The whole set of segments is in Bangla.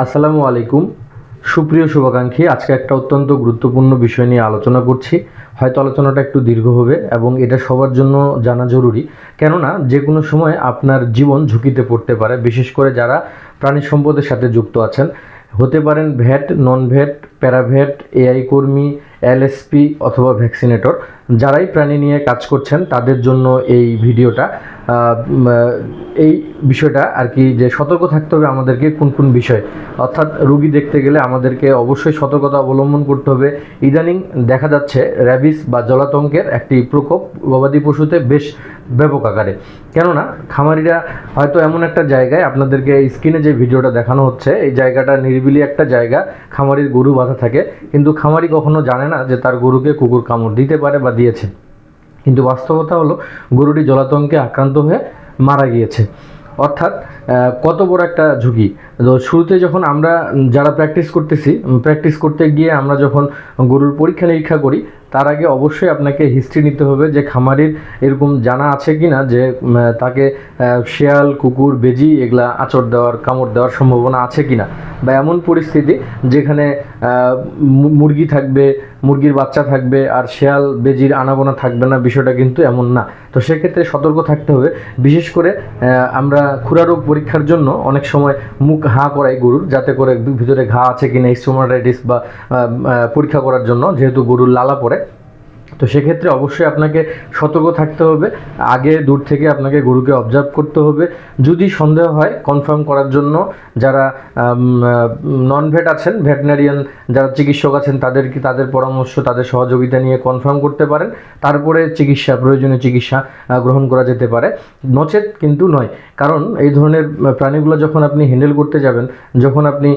আসসালামু আলাইকুম। সুপ্রিয় শুভাকাঙ্ক্ষী, আজকে একটা অত্যন্ত গুরুত্বপূর্ণ বিষয় নিয়ে আলোচনা করছি। হয়তো আলোচনাটা একটু দীর্ঘ হবে এবং এটা সবার জন্য জানা জরুরি। কেননা, যে কোনো সময় আপনার জীবন ঝুঁকিতে পড়তে পারে, বিশেষ করে যারা প্রাণী সম্পদের সাথে যুক্ত আছেন। হতে পারেন vet non vet paravet, AI কর্মী, এলএসপি অথবা ভ্যাকসিনেটর। যারাই প্রাণী নিয়ে কাজ করছেন, তাদের জন্য এই ভিডিওটা। এই বিষয়টা আর কি যে সতর্ক থাকতে হবে আমাদেরকে কোন কোন বিষয়। অর্থাৎ রুগী দেখতে গেলে আমাদেরকে অবশ্যই সতর্কতা অবলম্বন করতে হবে। ইদানিং দেখা যাচ্ছে র্যাবিস বা জলাতঙ্কের একটি প্রকোপ গবাদি পশুতে বেশ ব্যাপক আকারে। কেননা খামারিরা হয়তো এমন একটা জায়গায় আপনাদেরকে স্ক্রিনে যে ভিডিওটা দেখানো হচ্ছে, এই জায়গাটা নিরিবিলি একটা জায়গা, খামারির গরু বাঁধা থাকে। কিন্তু খামারি কখনো জানে না যে তার গরুকে কুকুর কামড় দিতে পারে বা দিয়েছে। কিন্তু বাস্তবতা হলো গরুটি জলাতঙ্কে আক্রান্ত হয়ে মারা গিয়েছে। অর্থাৎ কত বড় একটা ঝুঁকি। তো শুরুতে যখন আমরা যারা প্র্যাকটিস করতেছি প্র্যাকটিস করতে গিয়ে আমরা যখন গরুর পরীক্ষা নিরীক্ষা করি, তার আগে অবশ্যই আপনাকে হিস্ট্রি নিতে হবে যে খামারির এরকম জানা আছে কি না যে তাকে শেয়াল, কুকুর, বেজি এগুলা আচর দেওয়ার, কামড় দেওয়ার সম্ভাবনা আছে কি না বা এমন পরিস্থিতি যেখানে মুরগি থাকবে, মুরগির বাচ্চা থাকবে, আর শেয়াল, বেজির আনাগোনা থাকবে না, বিষয়টা কিন্তু এমন না। তো সেক্ষেত্রে সতর্ক থাকতে হবে। বিশেষ করে আমরা খুরা রোগ পরীক্ষার জন্য অনেক সময় মুখ হাঁ করায় গরুর, যাতে করে ভিতরে ঘা আছে কিনা স্টোমাটাইটিস বা পরীক্ষা করার জন্য, যেহেতু গরুর লালা পড়ে। তো সেক্ষেত্রে অবশ্যই আপনাকে সতর্ক থাকতে হবে। আগে দূর থেকে আপনাকে গরুকে অবজার্ভ করতে হবে। যদি সন্দেহ হয় কনফার্ম করার জন্য যারা নন ভেট আছেন ভেটেনারিয়ান যারা চিকিৎসক আছেন, তাদেরকে, তাদের পরামর্শ, তাদের সহযোগিতা নিয়ে কনফার্ম করতে পারেন। তারপরে চিকিৎসা, প্রয়োজনীয় চিকিৎসা গ্রহণ করা যেতে পারে। নচেত কিন্তু নয়। কারণ এই ধরনের প্রাণীগুলো যখন আপনি হ্যান্ডেল করতে যাবেন, যখন আপনি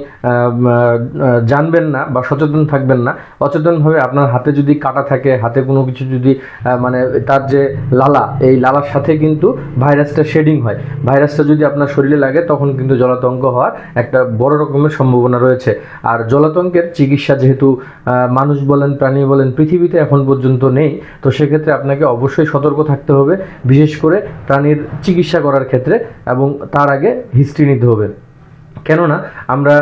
জানবেন না বা সচেতন থাকবেন না, অচেতনভাবে আপনার হাতে যদি কাটা থাকে, হাতে কোনো কিছু যদি মানে তার যে লালা, এই লালার সাথে কিন্তু ভাইরাসটা শেডিং হয়। ভাইরাসটা যদি আপনার শরীরে লাগে, তখন কিন্তু জলাতঙ্ক হওয়ার একটা বড় রকমের সম্ভাবনা রয়েছে। আর জলাতঙ্কের চিকিৎসা যেহেতু মানুষ বলেন, প্রাণী বলেন, পৃথিবীতে এখন পর্যন্ত নেই, তো সেক্ষেত্রে আপনাকে অবশ্যই সতর্ক থাকতে হবে, বিশেষ করে প্রাণীর চিকিৎসা করার ক্ষেত্রে এবং তার আগে হিস্ট্রি নিতে হবে। কেননা, আমরা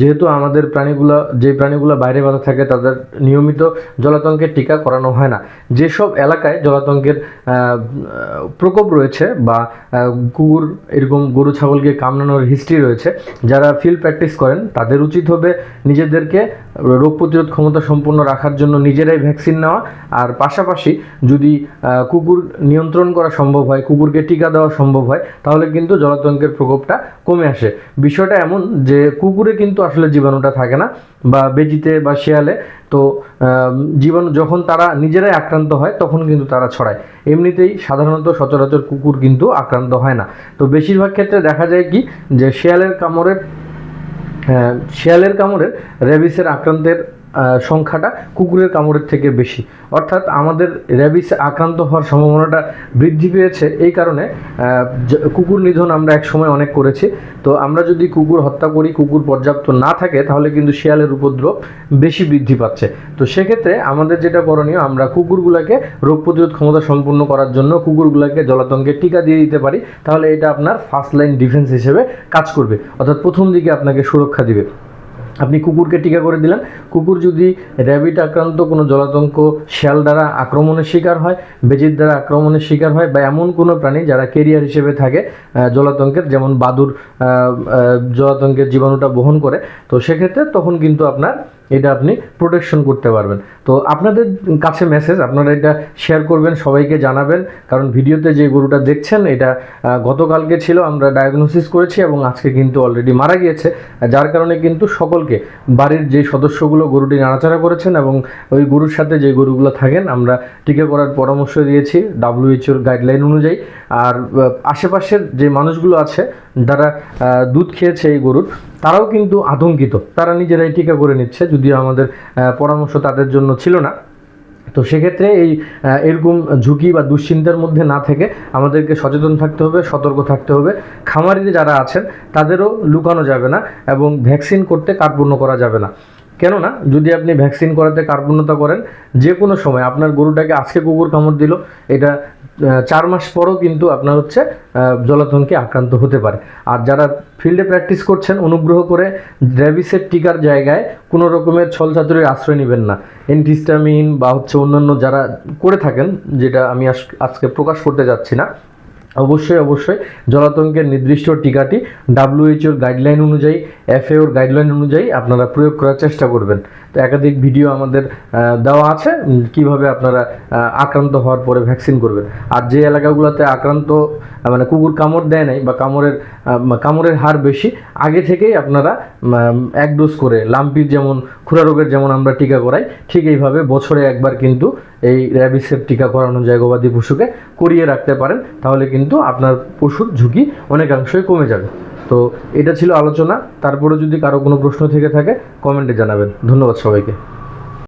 যেহেতু আমাদের প্রাণীগুলো, যে প্রাণীগুলো বাইরে বাঁধা থাকে, তাদের নিয়মিত জলাতঙ্কের টিকা করানো হয় না। যেসব এলাকায় জলাতঙ্কের প্রকোপ রয়েছে বা কুকুর এরকম গরু, ছাগলকে কামড়ানোর হিস্ট্রি রয়েছে, যারা ফিল্ড প্র্যাকটিস করেন, তাদের উচিত হবে নিজেদেরকে রোগ প্রতিরোধ ক্ষমতা সম্পন্ন রাখার জন্য নিজেরাই ভ্যাকসিন নেওয়া। আর পাশাপাশি যদি কুকুর নিয়ন্ত্রণ করা সম্ভব হয়, কুকুরকে টিকা দেওয়া সম্ভব হয়, তাহলে কিন্তু জলাতঙ্কের প্রকোপটা কমে আসে। বিষয়টা এমন যে, কুকুরে কিন্তু আসলে জীবাণুটা থাকে না, বা বেজিতে বা শেয়ালে, তো জীবাণু যখন তারা নিজেরাই আক্রান্ত হয়, তখন কিন্তু তারা ছড়ায়। এমনিতেই সাধারণত সচরাচর কুকুর কিন্তু আক্রান্ত হয় না। তো বেশিরভাগ ক্ষেত্রে দেখা যায় কি, যে শেয়ালের কামড়ে শেয়ালের শিয়ালের কামড়ে র্যাবিসের আক্রান্তের সংখ্যাটা কুকুরের কামড়ের থেকে বেশি। অর্থাৎ আমাদের র্যাবিস আক্রান্ত হওয়ার সম্ভাবনাটা বৃদ্ধি পেয়েছে। এই কারণে কুকুর নিধন আমরা এক সময় অনেক করেছি। তো আমরা যদি কুকুর হত্যা করি, কুকুর পর্যাপ্ত না থাকে, তাহলে কিন্তু শিয়ালের উপদ্রব বেশি বৃদ্ধি পাচ্ছে। তো সেক্ষেত্রে আমাদের যেটা করণীয়, আমরা কুকুরগুলোকে রোগ প্রতিরোধ ক্ষমতা সম্পূর্ণ করার জন্য কুকুরগুলোকে জলাতঙ্কে টিকা দিয়ে দিতে পারি। তাহলে এটা আপনার ফার্স্ট লাইন ডিফেন্স হিসেবে কাজ করবে। অর্থাৎ প্রথম দিকে আপনাকে সুরক্ষা দিবে। আপনি কুকুরকে টিকা করে দিলেন। কুকুর যদি র্যাবিট আক্রান্ত, কোনো জলাতঙ্ক, শিয়াল দ্বারা আক্রমণের শিকার হয় বেজির দ্বারা আক্রমণের শিকার হয়, বা এমন কোনো প্রাণী যারা কেরিয়ার হিসেবে থাকে জলাতঙ্কের, যেমন বাদুর জলাতঙ্কের জীবাণুটা বহন করে, তো সেক্ষেত্রে তখন কিন্তু আপনার এটা আপনি প্রোটেকশন করতে পারবেন। তো আপনাদের কাছে মেসেজ আপনারা এটা শেয়ার করবেন, সবাইকে জানাবেন। কারণ ভিডিওতে যে গরুটা দেখছেন, এটা গতকালকে ছিল, আমরা ডায়াগনোসিস করেছি এবং আজকে কিন্তু অলরেডি মারা গিয়েছে। যার কারণে কিন্তু সকলকে, বাড়ির যে সদস্যগুলো গরুটি নাড়াচাড়া করেছেন এবং ওই গরুর সাথে যে গরুগুলো থাকেন, আমরা টিকা করার পরামর্শ দিয়েছি ডাব্লিউএইচওর গাইডলাইন অনুযায়ী। আর আশেপাশের যে মানুষগুলো আছে যারা দুধ খেয়েছে এই গরুর, তারাও কিন্তু আতঙ্কিত। তারা নিজেরাই টিকা করে নিচ্ছে, যদিও আমাদের পরামর্শ তাদের জন্য ছিল না। তো সেক্ষেত্রে এই এরকম ঝুঁকি বা দুশ্চিন্তার মধ্যে না থেকে আমাদেরকে সচেতন থাকতে হবে, সতর্ক থাকতে হবে। খামারিতে যারা আছেন, তাদেরও লুকানো যাবে না এবং ভ্যাকসিন করতে কার্পণ্য করা যাবে না। কেননা, যদি আপনি ভ্যাকসিন করাতে কার্পণ্যতা করেন যে কোনো সময় আপনার গরুটাকে আজকে কুকুর কামড় দিল, এটা চার মাস পরও কিন্তু আপনার হচ্ছে জলাতঙ্কে আক্রান্ত হতে পারে। আর যারা ফিল্ডে প্র্যাকটিস করছেন, অনুগ্রহ করে র্যাবিসের টিকার জায়গায় কোনো রকমের ছলচাতুরির আশ্রয় নেবেন না। এন্টিস্টামিন বা হচ্ছে অন্যান্য যারা করে থাকেন, যেটা আমি আজ- আজকে প্রকাশ করতে যাচ্ছি না অবশ্যই অবশ্যই। জলাতঙ্কের নির্দিষ্ট টিকাটি ডাব্লিউএইচওর গাইডলাইন অনুযায়ী এফএওর গাইডলাইন অনুযায়ী আপনারা প্রয়োগ করার চেষ্টা করবেন। তো একাধিক ভিডিও আমাদের দেওয়া আছে কীভাবে আপনারা আক্রান্ত হওয়ার পরে ভ্যাকসিন করবেন। আর যে এলাকাগুলোতে আক্রান্ত মানে কুকুর কামড় দেয় নাই বা কামড়ের কামড়ের হার বেশি, আগে থেকেই আপনারা এক ডোজ করে, লাম্পির যেমন, খুরা রোগের যেমন আমরা টিকা করাই, ঠিক এইভাবে বছরে একবার কিন্তু এই র্যাবিসের টিকা করানো যায় গবাদি পশুকে করিয়ে রাখতে পারেন, তাহলে কিন্তু আপনার পশুর ঝুঁকি অনেকাংশই কমে যাবে। তো এটা ছিল আলোচনা তারপরে যদি কারও কোনো প্রশ্ন থেকে থাকে কমেন্টে জানাবেন। ধন্যবাদ সবাইকে।